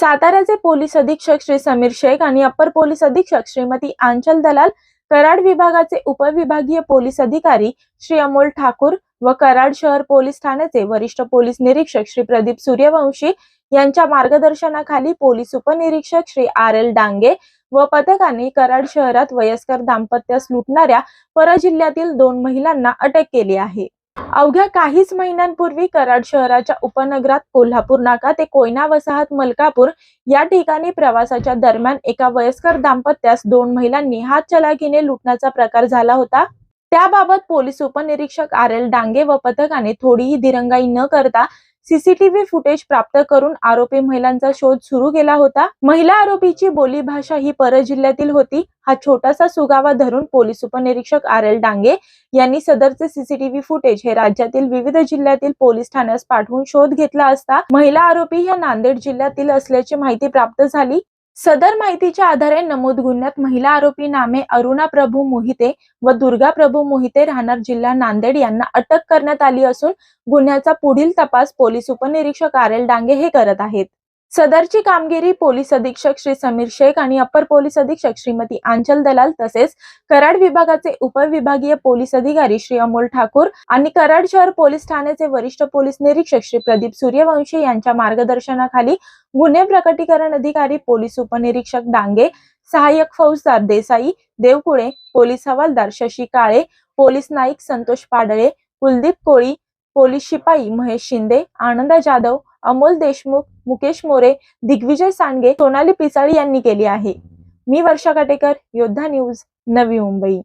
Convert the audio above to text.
साताऱ्याचे पोलीस अधीक्षक श्री समीर शेख आणि अप्पर पोलीस अधीक्षक श्रीमती आंचल दलाल कराड विभागाचे उपविभागीय पोलीस अधिकारी श्री अमोल ठाकूर व कराड शहर पोलीस ठाण्याचे वरिष्ठ पोलीस निरीक्षक श्री प्रदीप सूर्यवंशी यांच्या मार्गदर्शनाखाली पोलीस उपनिरीक्षक श्री आर एल डांगे व पथकाने कराड शहरात वयस्कर दाम्पत्यास लुटणाऱ्या परजिल्ह्यातील दोन महिलांना अटक केली आहे. अवघ्या काहीच महिन्यांपूर्वी कराड शहराच्या उपनगरात कोल्हापूर नाका ते कोयना वसाहत मलकापूर या ठिकाणी प्रवासाच्या दरम्यान एका वयस्कर दाम्पत्यास दोन महिलांनी हात चलाखीने लुटण्याचा प्रकार झाला होता. त्याबाबत पोलीस उपनिरीक्षक आर एल डांगे व पथकाने थोडीही दिरंगाई न करता सीसीटीव्ही फुटेज प्राप्त करून आरोपी महिलांचा शोध सुरू केला होता. महिला आरोपीची बोलीभाषा ही परजिल्ह्यातील होती. हा छोटासा सुगावा धरून पोलीस उपनिरीक्षक आर एल डांगे यांनी सदरचे सीसीटीव्ही फुटेज हे राज्यातील विविध जिल्ह्यातील पोलीस ठाण्यास पाठवून शोध घेतला असता महिला आरोपी ह्या नांदेड जिल्ह्यातील असल्याची माहिती प्राप्त झाली. सदर माहितीच्या आधारे नमूद गुन्ह्यात महिला आरोपी नामे अरुणा प्रभू मोहिते व दुर्गा प्रभू मोहिते राहणार जिल्हा नांदेड यांना अटक करण्यात आली असून गुन्ह्याचा पुढील तपास पोलीस उपनिरीक्षक आर एल डांगे हे करत आहेत. सदरची कामगिरी पोलीस अधीक्षक श्री समीर शेख आणि अप्पर पोलीस अधीक्षक श्रीमती आंचल दलाल तसेच कराड विभागाचे उपविभागीय पोलीस अधिकारी श्री अमोल ठाकूर आणि कराड शहर पोलीस ठाण्याचे वरिष्ठ पोलीस निरीक्षक श्री प्रदीप सूर्यवंशी यांच्या मार्गदर्शनाखाली गुन्हे प्रकटीकरण अधिकारी पोलीस उपनिरीक्षक डांगे सहाय्यक फौजदार देसाई देवकुळे पोलीस हवालदार शशी काळे पोलीस नाईक संतोष पाडळे कुलदीप कोळी पोलीस शिपाई महेश शिंदे आनंदा जाधव अमोल देशमुख मुकेश मोरे दिग्विजय सांडगे सोनाली पिसाळी यांनी केली आहे. मी वर्षा काटेकर योद्धा न्यूज नवी मुंबई.